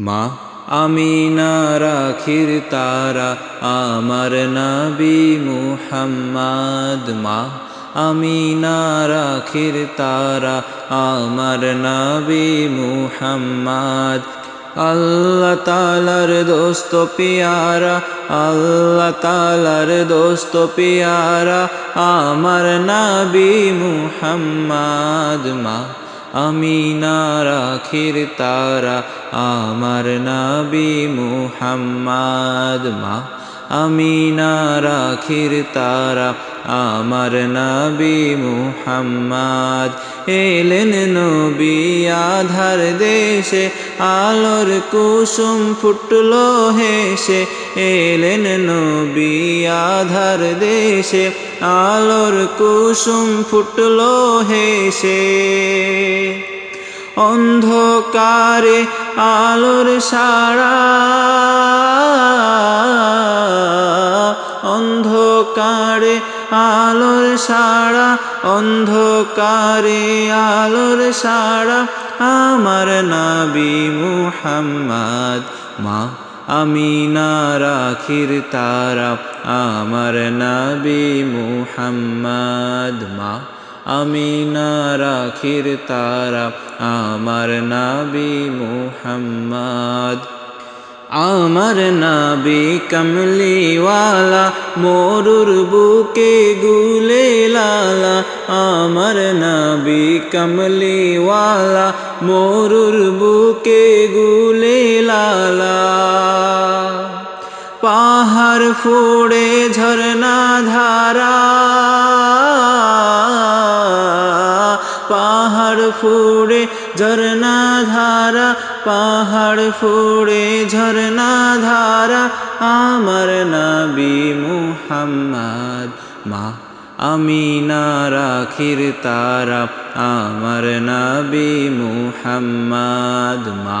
মা আমিনা রাখির তারা, আমার নবী মুহাম্মদ মা। আমিনা রাখির তারা, আমার নবী মুহাম্মদ। আল্লাহ তালার দোস্ত পিয়ারা, আল্লাহ তালার দোস্ত পিয়ারা, আমার নবী মুহাম্মদ মা। আমিনা রাখির তারা আমার নাবি মুহাম্মাদ মা আমিনা রাখির তারা, আমার নবী মুহাম্মদ। এলেন নবী আধার দেশে, আলোর কুসুম ফুটলো হেসে। এলেন নবী আধার দেশে, আলোর কুসুম ফুটলো হেসে। অন্ধকারে আলোর সারা অন্ধকারে, আলোর সারা অন্ধকারে, আলোর সারা আমার নাবি মুহাম্মদ, মা আমিনা রাখির তারা। আমার নাবি মুহাম্মদ, মা আমিনা রাখির তারা। আমার নাবি মুহাম্মদ। আমার নাবি কমলিওয়ালা, মোরুর বুকে গুলে লালা। আমার নাবি কমলিওয়ালা, মোরুর বুকে গুলে লালা। পাহাড় ফোড়ে ঝরনা ধারা পাহাড় ফুড়ে ঝরনা ধারা, পাহাড় ফুড়ে ঝরনা ধারা, আমার নবী মুহাম্মদ। মা আমিনা রাখির তারা, আমার নবী মুহাম্মদ। মা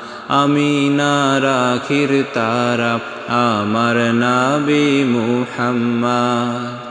আমিনা রাখির তারা আমার নাবি মুহাম্মদ।